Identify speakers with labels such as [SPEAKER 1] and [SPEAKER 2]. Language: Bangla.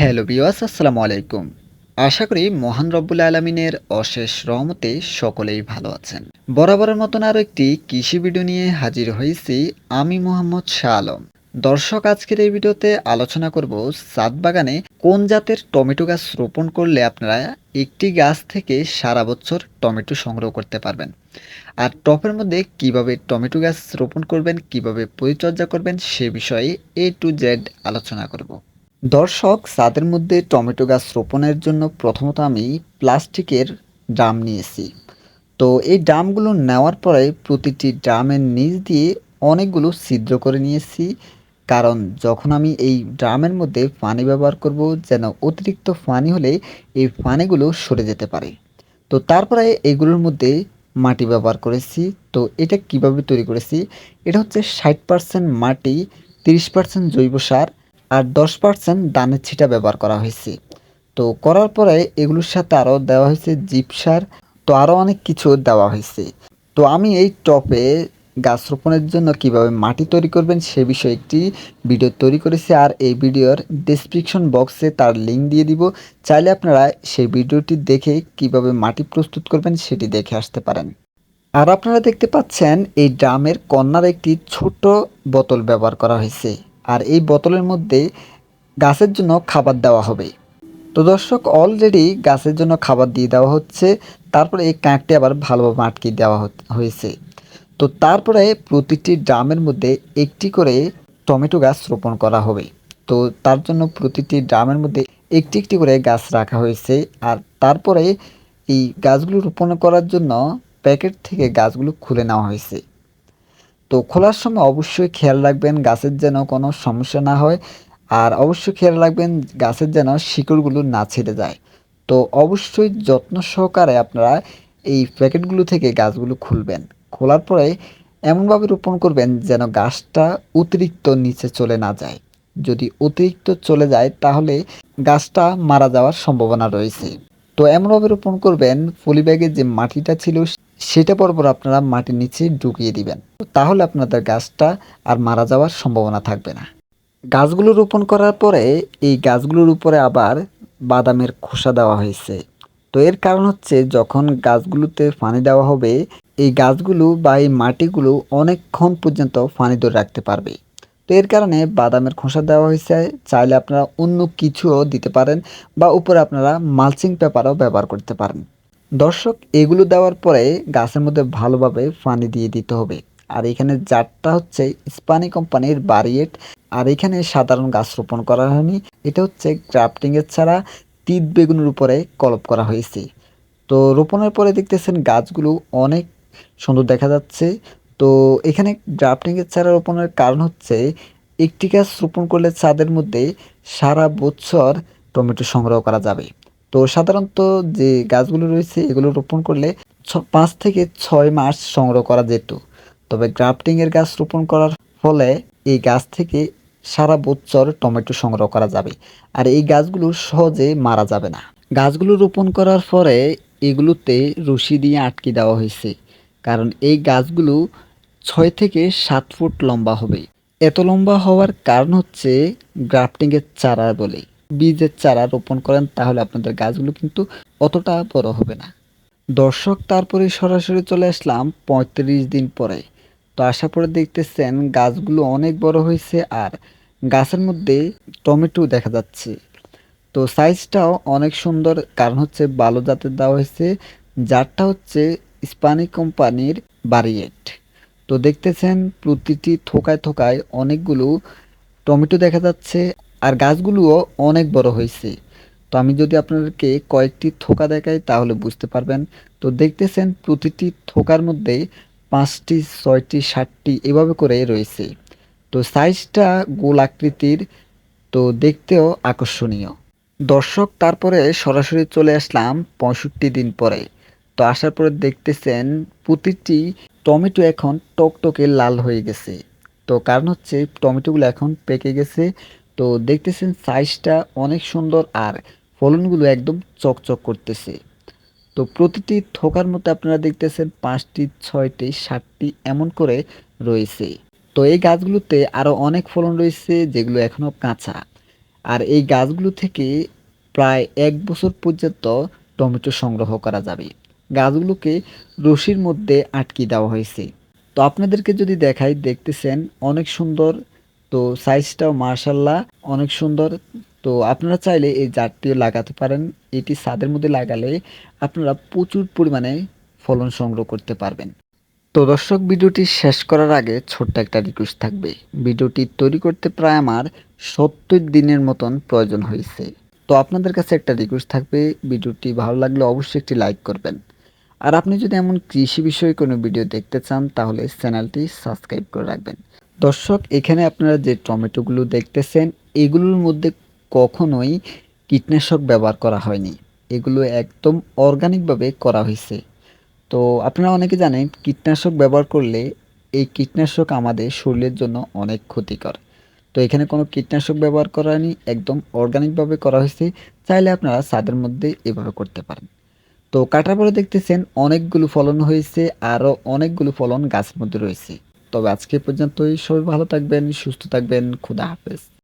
[SPEAKER 1] হ্যালো বিওয়াস আসসালামু আলাইকুম। আশা করি মহান রব্বুল আলমিনের অশেষ রহমতে সকলেই ভালো আছেন। বরাবরের মতন আরও একটি কৃষি ভিডিও নিয়ে হাজির হয়েছি আমি মোহাম্মদ শাহ আলম। দর্শক, আজকের এই ভিডিওতে আলোচনা করব সাত বাগানে কোন জাতের টমেটো গাছ রোপণ করলে আপনারা একটি গাছ থেকে সারা বছর টমেটো সংগ্রহ করতে পারবেন? আর টপের মধ্যে কীভাবে টমেটো গাছ রোপণ করবেন, কীভাবে পরিচর্যা করবেন সে বিষয়ে এ টু জেড আলোচনা করব। দর্শক ছাদের মধ্যে টমেটো গাছ রোপণের জন্য প্রথমত আমি প্লাস্টিকের ড্রাম নিয়েছি। তো এই ড্রামগুলো নেওয়ার পরে প্রতিটি ড্রামের নিচ দিয়ে অনেকগুলো ছিদ্র করে নিয়েছি। কারণ যখন আমি এই ড্রামের মধ্যে পানি ব্যবহার করব, যেন অতিরিক্ত পানি হলে এই পানিগুলো সরে যেতে পারে। তো তারপরে এগুলোর মধ্যে মাটি ব্যবহার করেছি। তো এটা কীভাবে তৈরি করেছি? এটা হচ্ছে ষাট পার্সেন্ট মাটি, তিরিশ পার্সেন্ট জৈব সার আর দশ পার্সেন্ট দানের ছিটা ব্যবহার করা হয়েছে। তো করার পরে এগুলোর সাথে আরও দেওয়া হয়েছে জিপ সার, তো আরও অনেক কিছু দেওয়া হয়েছে। তো আমি এই টপে গাছ রোপণের জন্য কীভাবে মাটি তৈরি করবেন সে বিষয়ে একটি ভিডিও তৈরি করেছি, আর এই ভিডিওর ডেসক্রিপশন বক্সে তার লিঙ্ক দিয়ে দিব। চাইলে আপনারা সেই ভিডিওটি দেখে কীভাবে মাটি প্রস্তুত করবেন সেটি দেখে আসতে পারেন। আর আপনারা দেখতে পাচ্ছেন এই ড্রামের কর্নার একটি ছোট বোতল ব্যবহার করা হয়েছে। আর এই বোতলের মধ্যে গাছের জন্য খাবার দেওয়া হবে। তো দর্শক অলরেডি গাছের জন্য খাবার দিয়ে দেওয়া হচ্ছে। তারপরে এই কাঁকটি আবার ভালোভাবে আটকে দেওয়া হয়েছে। তো তারপরে প্রতিটি ড্রামের মধ্যে একটি করে টমেটো গাছ রোপণ করা হবে। তো তার জন্য প্রতিটি ড্রামের মধ্যে একটি একটি করে গাছ রাখা হয়েছে। আর তারপরে এই গাছগুলো রোপণ করার জন্য প্যাকেট থেকে গাছগুলো খুলে নেওয়া হয়েছে। তো খোলার সময় অবশ্যই খেয়াল রাখবেন গাছের যেন কোনো সমস্যা না হয় আর অবশ্যই খেয়াল রাখবেন গাছের যেন শিকড়গুলো না ছেড়ে যায়। তো অবশ্যই যত্ন সহকারে আপনারা এই প্যাকেটগুলো থেকে গাছগুলো খুলবেন। খোলার পরে এমনভাবে রোপণ করবেন যেন গাছটা অতিরিক্ত নিচে চলে না যায়। যদি অতিরিক্ত চলে যায় তাহলে গাছটা মারা যাওয়ার সম্ভাবনা রয়েছে। তো এমনভাবে রোপণ করবেন পলি ব্যাগের যে মাটিটা ছিল সেটা পরপর আপনারা মাটির নিচে ঢুকিয়ে দিবেন। তাহলে আপনাদের গাছটা আর মারা যাওয়ার সম্ভাবনা থাকবে না। গাছগুলো রোপণ করার পরে এই গাছগুলোর উপরে আবার বাদামের খোসা দেওয়া হয়েছে। তো এর কারণ হচ্ছে যখন গাছগুলোতে পানি দেওয়া হবে, এই গাছগুলো বা এই মাটিগুলো অনেকক্ষণ পর্যন্ত পানি ধরে রাখতে পারবে। তো এর কারণে বাদামের খোসা দেওয়া হয়েছে। চাইলে আপনারা অন্য কিছুও দিতে পারেন বা উপরে আপনারা মালচিং পেপারও ব্যবহার করতে পারেন। দর্শক, এগুলো দেওয়ার পরে গাছের মধ্যে ভালোভাবে পানি দিয়ে দিতে হবে। আর এখানে জারটা হচ্ছে স্পানি কোম্পানির বারিয়েট আর এখানে সাধারণ গাছ রোপণ করা হয়নি। এটা হচ্ছে গ্রাফটিংয়ের ছাড়া তিত বেগুনের উপরে কলপ করা হয়েছে। তো রোপণের পরে দেখতেছেন গাছগুলো অনেক সুন্দর দেখা যাচ্ছে। তো এখানে গ্রাফটিংয়ের ছাড়া রোপণের কারণ হচ্ছে একটি গাছ রোপণ করলে ছাদের মধ্যে সারা বছর টমেটো সংগ্রহ করা যাবে। তো সাধারণত যে গাছগুলো রয়েছে, এগুলো রোপণ করলে পাঁচ থেকে ছয় মাস সংগ্রহ করা যেত। তবে গ্রাফটিংয়ের গাছ রোপণ করার ফলে এই গাছ থেকে সারা বছর টমেটো সংগ্রহ করা যাবে আর এই গাছগুলো সহজে মারা যাবে না। গাছগুলো রোপণ করার পরে এগুলোতে রশি দিয়ে আটকে দেওয়া হয়েছে, কারণ এই গাছগুলো ছয় থেকে সাত ফুট লম্বা হবে। এত লম্বা হওয়ার কারণ হচ্ছে গ্রাফটিংয়ের চারা বলে। বীজের চারা রোপণ করেন, তাহলে আপনাদের গাছগুলো কিন্তু অতটা বড় হবে না। দর্শক, তারপরে সরাসরি চলে আসলাম পঁয়ত্রিশ দিন পরে। তো আসার পরে দেখতেছেন গাছগুলো অনেক বড় হয়েছে আর গাছের মধ্যে টমেটো দেখা যাচ্ছে। তো সাইজটাও অনেক সুন্দর, কারণ হচ্ছে ভালো জাতের দেওয়া হয়েছে, যারটা হচ্ছে স্পানি কোম্পানির বারিয়েট। তো দেখতেছেন প্রতিটি থোকায় থোকায় অনেকগুলো টমেটো দেখা যাচ্ছে আর গাছগুলোও অনেক বড় হয়েছে। তো আমি যদি আপনাদেরকে কয়েকটি থোকা দেখাই, তাহলে বুঝতে পারবেন। তো দেখতেছেন, প্রতিটি থোকার মধ্যে পাঁচটি, ছয়টি, সাতটি এভাবে করে রয়েছে। তো সাইজটা গোল আকৃতির, তো দেখতেও আকর্ষণীয়। দর্শক, তারপরে সরাসরি চলে আসলাম পঁয়ষট্টি দিন পরে। তো আসার পরে দেখতেছেন, প্রতিটি টমেটো এখন টকটকে লাল হয়ে গেছে। তো কারণ হচ্ছে, টমেটোগুলো এখন পেকে গেছে। তো দেখতেছেন সাইজটা অনেক সুন্দর আর ফলনগুলো একদম চকচক করতেছে। তো প্রতিটি থোকার মধ্যে আপনারা দেখতেছেন পাঁচটি, ছয়টি, সাতটি এমন করে রয়েছে। তো এই গাছগুলোতে আরও অনেক ফলন রয়েছে যেগুলো এখনও কাঁচা। আর এই গাছগুলো থেকে প্রায় এক বছর পর্যন্ত টমেটো সংগ্রহ করা যাবে। গাছগুলোকে রশির মধ্যে আটকে দেওয়া হয়েছে। তো আপনাদেরকে যদি দেখাই, দেখতেছেন অনেক সুন্দর তো সাইজটাও মার্শাল্লাহ অনেক সুন্দর। তো আপনারা চাইলে এই জাতটিও লাগাতে পারেন। এটি ছাদের মধ্যে লাগালে আপনারা প্রচুর পরিমাণে ফলন সংগ্রহ করতে পারবেন। তো দর্শক, ভিডিওটি শেষ করার আগে ছোট্ট একটা রিকোয়েস্ট থাকবে। ভিডিওটি তৈরি করতে প্রায় আমার সত্তর দিনের মতন প্রয়োজন হয়েছে। তো আপনাদের কাছে একটা রিকোয়েস্ট থাকবে। ভিডিওটি ভালো লাগলে অবশ্যই একটি লাইক করবেন। আর আপনি যদি এমন কৃষি বিষয়ে কোনো ভিডিও দেখতে চান, তাহলে চ্যানেলটি সাবস্ক্রাইব করে রাখবেন। দর্শক, এখানে আপনারা যে টমেটোগুলো দেখতেছেন, এগুলোর মধ্যে কখনোই কীটনাশক ব্যবহার করা হয়নি। এগুলো একদম অর্গানিকভাবে করা হয়েছে। তো আপনারা অনেকে জানেন, কীটনাশক ব্যবহার করলে এই কীটনাশক আমাদের শরীরের জন্য অনেক ক্ষতিকর। তো এখানে কোনো কীটনাশক ব্যবহার করা হয়নি, একদম অর্গানিকভাবে করা হয়েছে। চাইলে আপনারা ছাদের মধ্যে এভাবে করতে পারেন। তো কাটার পরে দেখতেছেন, অনেকগুলো ফলন হয়েছে, আরও অনেকগুলো ফলন গাছের মধ্যে রয়েছে। তবে আজকে পর্যন্তই। সবাই ভালো থাকবেন সুস্থ থাকবেন। খুদা হাফেজ।